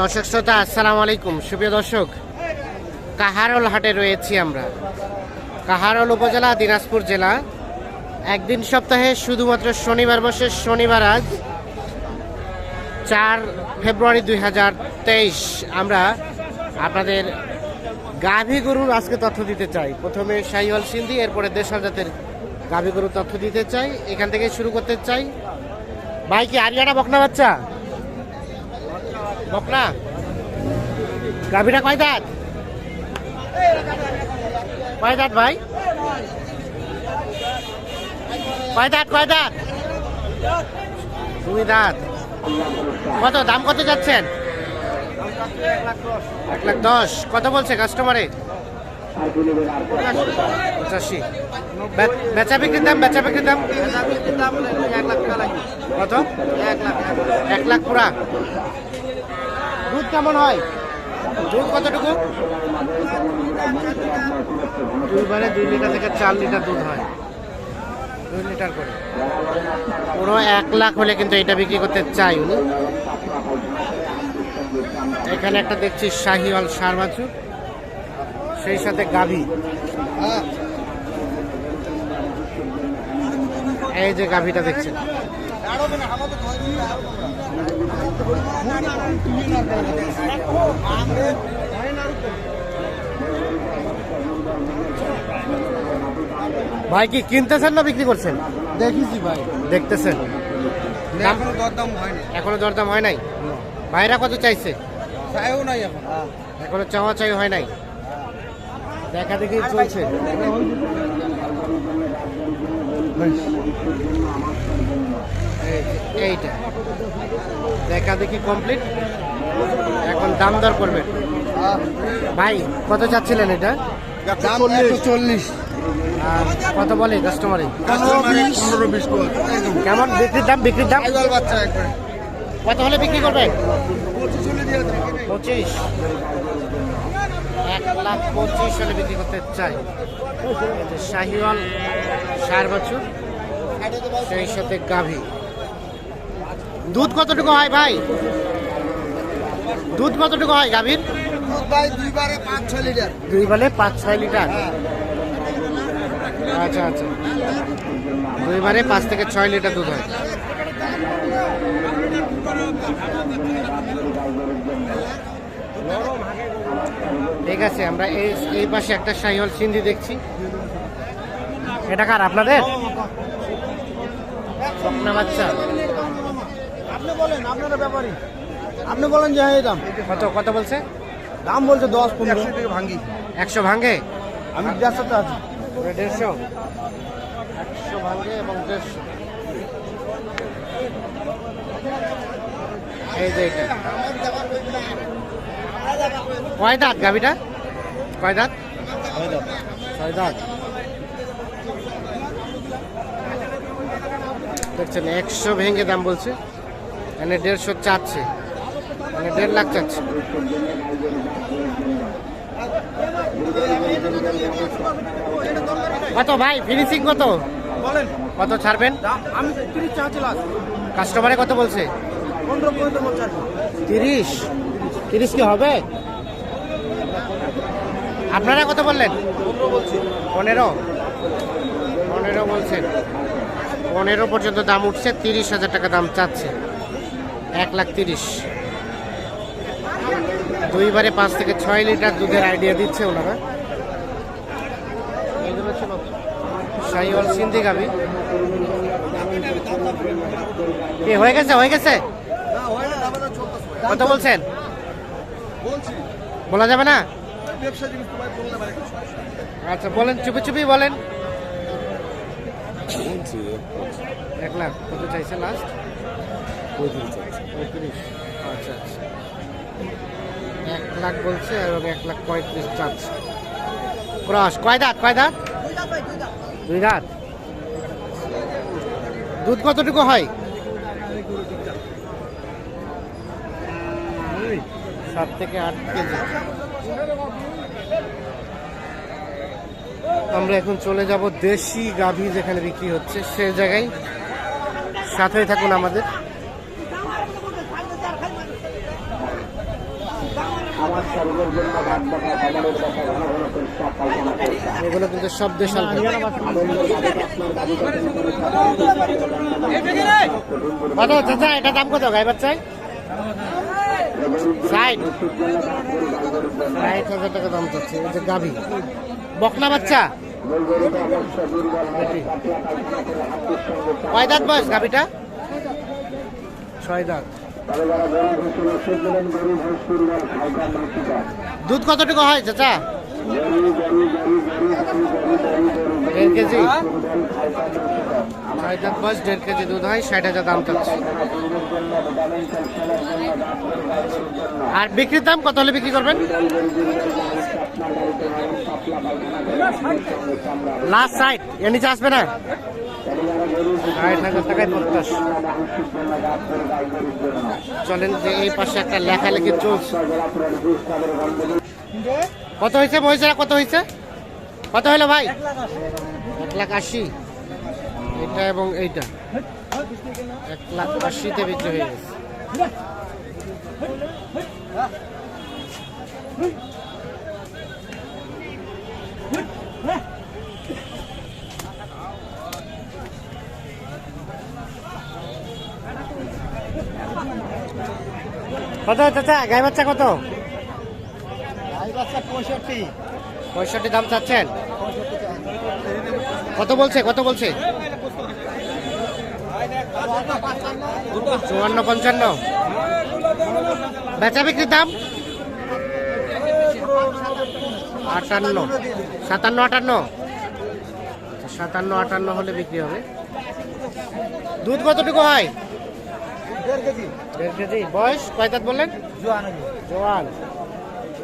দর্শক শ্রোতা, আসসালামু আলাইকুম। সুপ্রিয় দর্শক, কাহারল হাটে রয়েছি আমরা। কাহারল উপজেলা, দিনাজপুর জেলা। একদিন সপ্তাহে শুধুমাত্র শনিবার বসে, শনিবার আজ, চার ফেব্রুয়ারি দুই হাজার তেইশ। আমরা আপনাদের গাভী গরুর আজকে তথ্য দিতে চাই। প্রথমে শাহিওয়াল সিন্ধি, এরপরে দেশাল জাতের গাভী গরুর তথ্য দিতে চাই। এখান থেকে শুরু করতে চাই। ভাই কি আরিয়াটা বকনা বাচ্চা? বকনা গাভীটা কয় দাঁত? কয় দাঁত ভাই? কয় দাঁত কয় দাঁত? দুই দাঁত। কত দাম কত যাচ্ছেন? এক লাখ দশ। কত বলছে কাস্টমারে পঁচাশি। বেচা বিক্রির দাম বেচা বিক্রির দাম? কত? এক লাখ পুরা। কেমন হয়? দুধ কতটুকু? দুইবারে দুই লিটার থেকে চার লিটার দুধ হয়। দুই লিটার করে। পুরো এক লাখ হলে কিন্তু এটা বিক্রি করতে চাই এখানে একটা দেখছি শাহিওয়াল সার বাছুর সেই সাথে গাভী। এই যে গাভীটা দেখছেন। ভাই কি কিনতেছেন না বিক্রি করছেন? দেখেছি ভাই। দেখতেছেন। এখনও দরদাম হয়নি এখনও দরদাম হয় নাই? ভাইরা কত চাইছে? চাইও নাই এখন। এখনও চাওয়া চাই হয় নাই? দেখা দেখি চলছে। এইটা। দেখা দেখি কমপ্লিট এখন দাম দর করবেন ভাই কত চাচ্ছিলেন এটা? দাম চল্লিশ। আর কত বলে কাস্টমারে কেমন? বিক্রির দাম বিক্রির দাম? কত হলে বিক্রি করবেন পঁচিশ এক লাখ পঁচিশ হলে বিক্রি করতে চাই। শাহিওয়াল সার বছর সেই সাথে গাভী। দুধ কতটুকু হয় ভাই? দুধ কতটুকু হয় গাভীর? দুই বলে পাঁচ ছয় লিটার? আচ্ছা আচ্ছা। দুই দুইবারে পাঁচ থেকে ছয় লিটার দুধ হয়। ঠিক আছে আমরা এই এই পাশে একটা শাহিওয়াল সিন্ধি দেখছি। এটা কার আপনাদের? স্বপ্না বাচ্চা। আপনি বলেন আপনারা ব্যাপারই আপনি বলেন যে হ্যাঁ এই দাম। কত কত বলছে? দাম বলছে দশ পনেরো। থেকে ভাঙ্গি। একশো ভাঙ্গে? আমি দেড়শোতে আছি। দেড়শো? একশো ভাঙ্গে এবং দেড়শো। এই যে এটা। কয় দাঁত গাভিটা? কয় দাঁত? ছয় দাঁত। দেখছেন একশো ভেঙে দাম বলছে। মানে দেড়শো চাচ্ছে। মানে দেড় লাখ চাচ্ছে। কত ভাই? ফিনিশিং কত? বলেন। কত ছাড়বেন? আমি তিরিশ চাচ্ছি কাস্টমারে কত বলছে। তিরিশ? তিরিশ কি হবে? আপনারা কত বললেন? পনেরো পনেরো? বলছেন পনেরো পর্যন্ত দাম উঠছে তিরিশ হাজার টাকা দাম চাচ্ছে। এক লাখ তিরিশ। দুইবারে পাঁচ থেকে ছয় লিটার দুধের আইডিয়া দিচ্ছে ওনারা। এইগুলো ছিল শাহিওয়াল সিন্ধি গাবি কি হয়ে গেছে হয়ে গেছে? কত বলছেন? বলা যাবে না? আচ্ছা বলেন, চুপি চুপি বলেন। এক লাখ কত চাইছে লাস্ট পঁয়ত্রিশ আচ্ছা আচ্ছা। এক লাখ বলছে এবং এক লাখ পঁয়ত্রিশ চাচ্ছে। ক্রস কয় দাঁত কয় দাঁত? দুই দাঁত। দুধ কতটুকু হয়? সাত থেকে আট কেজি। আমরা এখন চলে যাব দেশি গাভী যেখানে বিক্রি হচ্ছে সে জায়গায়। সাথে থাকুন আমাদের। এগুলো কিন্তু সব দেশাল চাচা এটা দাম কত? গাই বাচ্চায় গাভী। বকনা বাচ্চা। কয় দাঁত বয়স গাভীটা? ছয় দাঁত। দুধ কতটুকু হয় চাচা? দেড় কেজি? ছয় দাঁত বয়স, দেড় কেজি দুধ হয়, ষাট হাজার দাম চাচ্ছে। আর বিক্রির দাম কত হলে বিক্রি করবেন? লাস্ট সাইড এর নিচে আসবে না? চলেন যে এই পাশে একটা লেখালেখি চলছে। কত হয়েছে মহিষেরা? কত হয়েছে? কত হলো ভাই? এক লাখ আশি। এটা এবং এইটা। এক লাখ আশিতে বিক্রি হয়ে গেছে। কত চাচা? গাই বাচ্চা কত? পঁয়ষট্টি। পঁয়ষট্টি দাম চাচ্ছেন? কত বলছে কত বলছে? চুয়ান্ন পঞ্চান্ন। বেচা বিক্রির দাম? আটান্ন। সাতান্ন আটান্ন। সাতান্ন আটান্ন হলে বিক্রি হবে। দুধ কতটুকু হয়? দেড় কেজি। বয়স? কয় বললেন? জোয়ান। জোয়ান।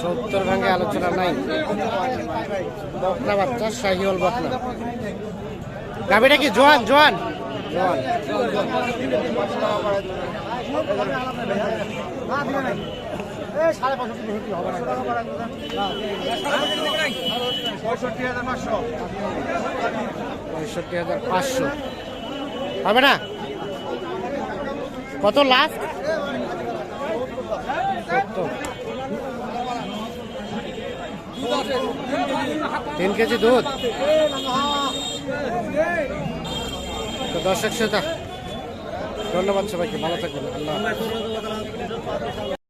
সত্তর ভাঙে আলোচনা নাই। বকনা বাচ্চা, শাহিওয়াল বকনা। গাভিটা কি? জোয়ান জোয়ান। জোয়ান পঁয়ষট্টি হাজার পাঁচশো। হবে না? কত লাস্ট তিন কেজি দুধ তো দর্শক শ্রোতা ধন্যবাদ সবাইকে ভালো থাকবেন আল্লাহ।